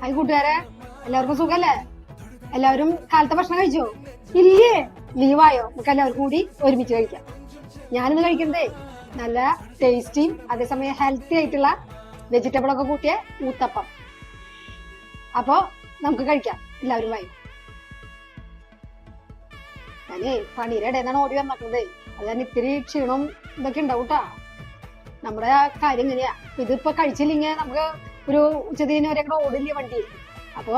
Hi കൂട്ടുകാരെ എല്ലാവർക്കും സുഖല്ലേ എല്ലാവരും കാലത്തെ ഭക്ഷണം കഴിച്ചോ ഇല്ലേ ലീവായോ നമുക്ക് എല്ലാവർക്കും കൂടി ഒരുമിച്ച് കഴിക്കാം ഞാനിന്ന് കഴിക്കണ്ടേ നല്ല ടേസ്റ്റിയും അതേസമയം ഹെൽത്തി ആയിട്ടുള്ള വെജിറ്റബിൾ ഒക്കെ കൂട്ടിയ ഊത്തപ്പം. അപ്പോ നമുക്ക് കഴിക്കാം. എല്ലാവരും വായി. ഞാനേ പണിയുടെ ഇടയിൽ ഓടി വന്നിട്ടുള്ളത് അത് ഞാൻ ഇത്തിരി ക്ഷീണവും ഇതൊക്കെ ഉണ്ടാവും കേട്ടാ നമ്മുടെ കാര്യം ഇങ്ങനെയാ. ഇതിപ്പോ കഴിച്ചില്ലെങ്കിൽ നമുക്ക് ഒരു ഉച്ചതിരിഞ്ഞ് വരെ കൂടെ ഓടില്ല വണ്ടി? അപ്പൊ